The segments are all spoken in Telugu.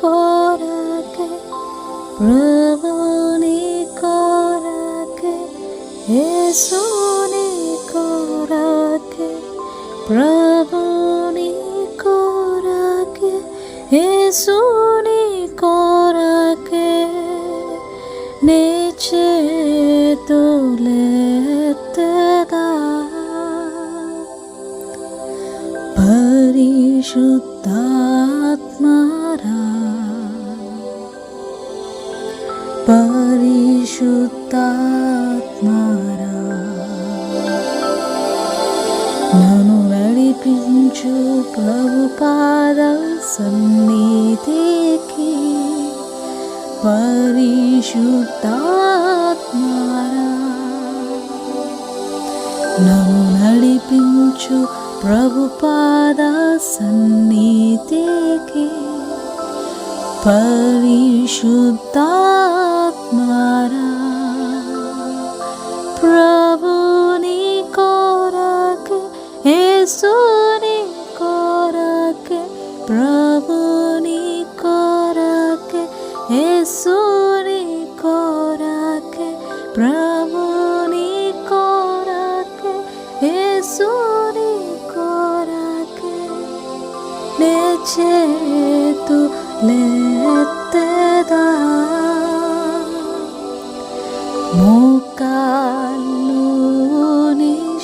করাকে ভ্রমণে করাকে হে সোনে করাকে ভ্রমণে করাকে হে সোনে করাকে নেচে তোলে పరిశుద్ధాత్మరా. పరిశుద్ధాత్మరా. నన్ను నడిపించు ప్రభు పాద సన్నిధికి. పరిశుద్ధాత్మరా. నన్ను నడిపించు ప్రభు सन्नि के परिशुता मा प्रभु नरक हे सुनि कोर प्रभु नरक हे सुनि कोर प्र నే చేతు లేత్తదా మోకాళ్ళుని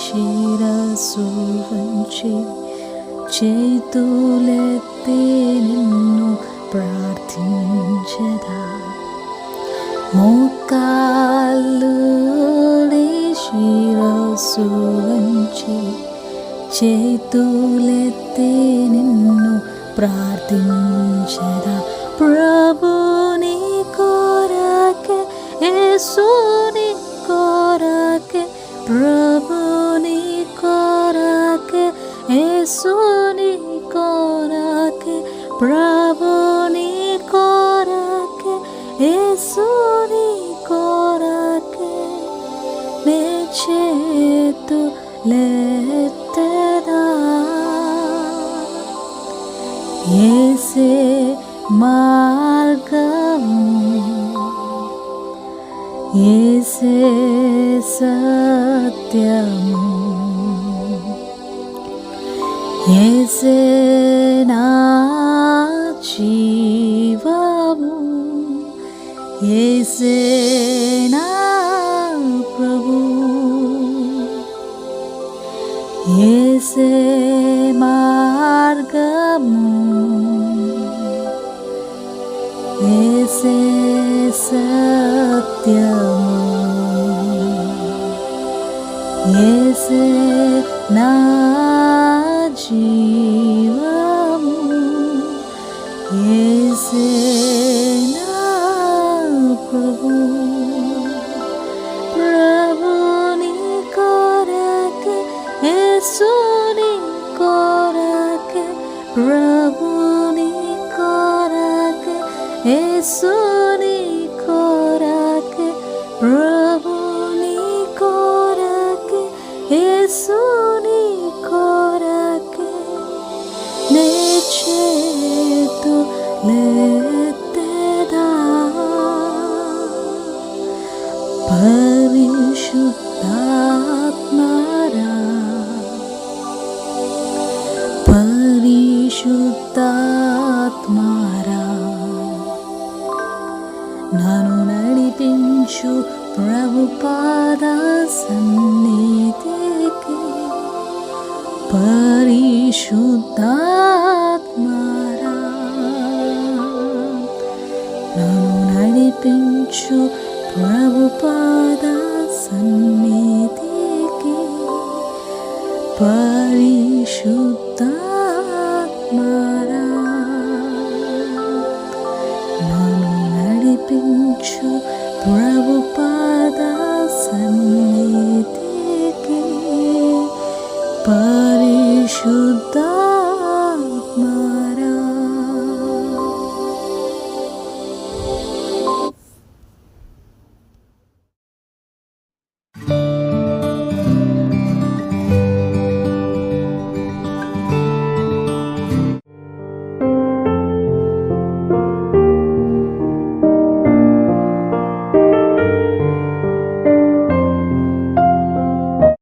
శిరసు వంచి చేతులెత్తి నిన్ను ప్రార్థించదా. మోకాళ్ళుని శిరసు వంచి చేతులెత్తి నిన్ను പ്രാർത്ഥിച്ചതാ പ്രഭുനെ കോരാക്ക് യേശുനെ കോരാക്ക് പ്രഭുനെ കോരാക്ക് യേശുനെ കോരാക്ക് പ്രഭുനെ കോരാക്ക് യേശുനെ കോരാക്ക് മേച്ചേത്തു ലേ ఏసే మార్గము ఏసే సత్యము ఏసే నా జీవము. ఏసే నా ప్రభు ఏసే सत्यमो ये से ना जीवमु ये से ना प्रभु प्रभु निकारक येसु निकारक प्रभु निकारक येसु యేసుని కోరకే నే చేతు లేత్తదా పరిశుద్ధాత్మరా. పరిశుద్ధాత్మరా. నన్ను నడిపించు ప్రభు పాద పరిశుద్ధాత్మరా నన్ను నడిపించు ప్రభు పాద సన్నిధికి. పరిశుద్ధాత్మరా నన్ను నడిపించు ప్రభు పాద సన్నిధికి. শুদ্ধ